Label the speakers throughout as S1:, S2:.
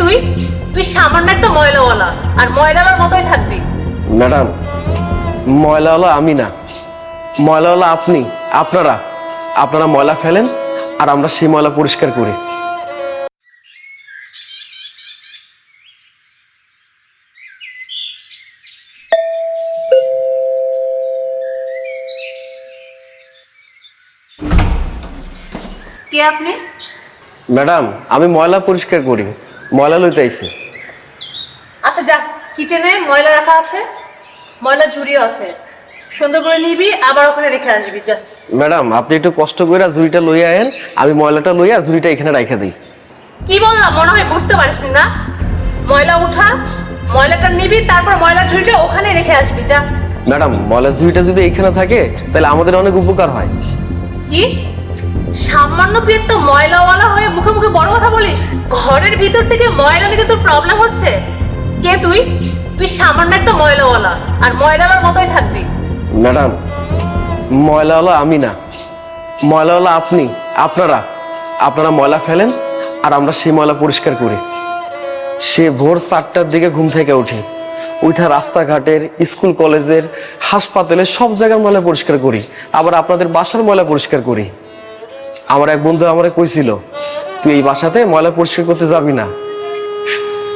S1: তুই? তুই সামান্য একটা ময়লাওয়ালা আর ময়লাওয়ালার মতোই থাকবি।
S2: ম্যাডাম ময়লা হলো আমি না। ময়লা হলো আপনি আপনারা। আপনারা ময়লা ফেলেন আর আমরা সেই ময়লা পরিষ্কার করি।
S1: কে আপনি?
S2: ম্যাডাম আমি ময়লা পরিষ্কার করি। ময়লা লইতে আইছি।
S1: আচ্ছা যা কিচেনে ময়লা রাখা আছে ময়লা ঝুড়িও আছে। সুন্দর করে নিবি আবার ওখানে রেখে আসবি যা।
S2: ম্যাডাম আপনি একটু কষ্ট করে ঝুড়িটা লইয়া আয়েন আমি ময়লাটা লইয়া ঝুড়িটা এখানে রাখা দিই।
S1: কি বললাম মনে হয় বুঝতে পারিসনি না? ময়লা উঠা ময়লাটা নিবি তারপর ময়লা ঝুড়িটা ওখানে রেখে আসবি যা।
S2: ম্যাডাম ময়লার ঝুড়িটা যদি এখানে থাকে তাহলে আমাদের অনেক উপকার হয়।
S1: কি? সামান্য তুই একটা ময়লাওয়ালা হয়ে মুখে মুখে ঘরের ভিতর থেকে ময়লা নিতে তোর প্রবলেম হচ্ছে? কে তুই? তুই সামান্য একটা ময়লাওয়ালা, আর ময়লাওয়ালার মতোই থাকবি।
S2: ম্যাডাম ময়লা হলো আমি না। ময়লা হলো আপনি, আপনারা। আপনারা ময়লা ফেলেন, আর আমরা সেই ময়লা পরিষ্কার করি। সে ভোর চারটার দিকে ঘুম থেকে উঠি। উঠা রাস্তাঘাটের, স্কুল কলেজের, হাসপাতালের সব জায়গার ময়লা পরিষ্কার করি। আবার আপনাদের বাসার ময়লা পরিষ্কার করি। আমার এক বন্ধু আমারে কইছিল তুই এই বাসাতে ময়লা পরিষ্কার করতে যাবি না।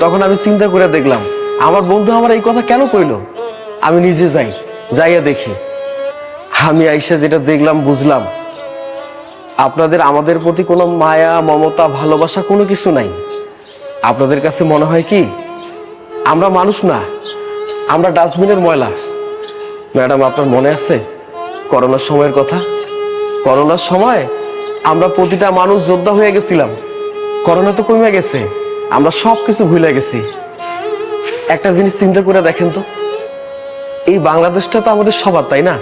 S2: তখন আমি চিন্তা করে দেখলাম, আমার বন্ধু আমার এই কথা কেন কইলো? আমি নিজে যাই, যাইয়া দেখি। আমি আইসা যেটা দেখলাম, বুঝলাম, আপনাদের আমাদের প্রতি কোনো মায়া, মমতা, ভালোবাসা কোনো কিছু নাই। আপনাদের কাছে মনে হয় কি, আমরা মানুষ না, আমরা ডাস্টবিনের ময়লা। ম্যাডাম, আপনার মনে আছে? করোনার সময়ের কথা? করোনার সময় আমরা প্রতিটা মানুষ যোদ্ধা হয়ে গেছিলাম। করোনা তো কমে গেছে। আমরা সব কিছু ভুলে গেছি। একটা জিনিস চিন্তা করে দেখেন তো, এই বাংলাদেশটা তো আমাদের সবার, তাই না?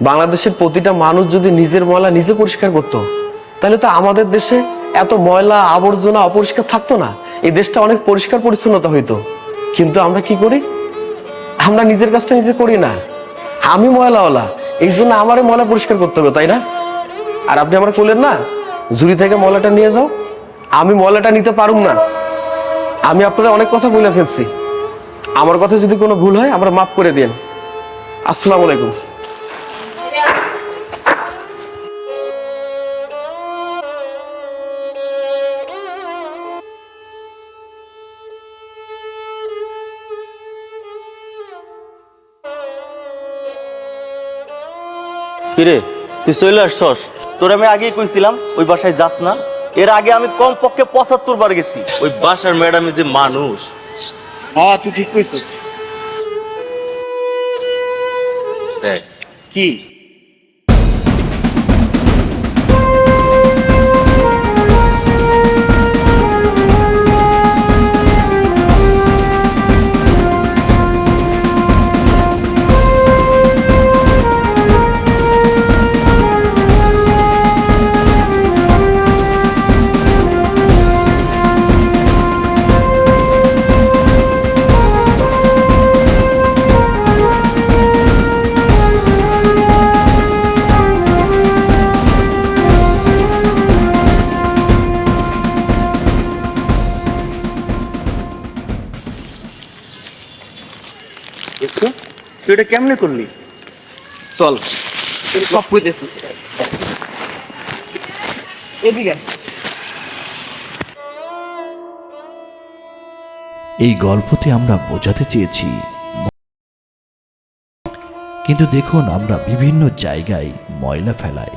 S2: বাংলাদেশের প্রতিটা মানুষ যদি নিজের ময়লা নিজে পরিষ্কার করত, তাহলে তো আমাদের দেশে এত ময়লা আবর্জনা অপরিষ্কার থাকতো না। এই দেশটা অনেক পরিষ্কার পরিচ্ছন্নতা হইতো। কিন্তু আমরা কি করি? আমরা নিজের কাজটা নিজে করি না। আমি ময়লাওয়ালা, এই জন্য আমারে ময়লা পরিষ্কার করতে হবে, তাই না? আর আপনি আমার করলেন না? ঝুড়ি থেকে ময়লাটা নিয়ে যাও। আমি ময়লাটা নিতে পারুম না। আমি আপনারা অনেক কথা বলে ফেলছি। আমার কথা যদি কোনো ভুল হয়, আমরা মাফ করে দিন। আসসালামু আলাইকুম।
S3: কিরে, তুই চলে আসছস? তোর আমি আগেই কইছিলাম ওই বাসায় যাস না। এর আগে আমি কমপক্ষে পঁচাত্তর বার গেছি। ওই বাসার ম্যাডামে যে মানুষ।
S4: হ্যাঁ তুই ঠিক কইছিস।
S3: দেখ।
S4: কি?
S3: তুই এটা কেমনে করলি?
S4: চল। সব কইতেছি এদিকে
S5: এই গল্পতে আমরা বোঝাতে চেয়েছি। কিন্তু দেখুন আমরা বিভিন্ন জায়গায় ময়লা ফেলাই।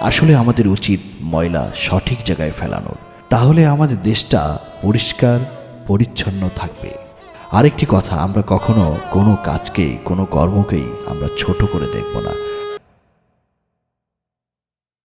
S5: আসলে আমাদের উচিত ময়লা সঠিক জায়গায় ফেলানোর। তাহলে আমাদের দেশটা পরিষ্কার পরিচ্ছন্ন থাকবে। আরেকটি কথা আমরা কখনো কোনো কাজকেই কোনো কর্মকেই আমরা ছোট করে দেখব না।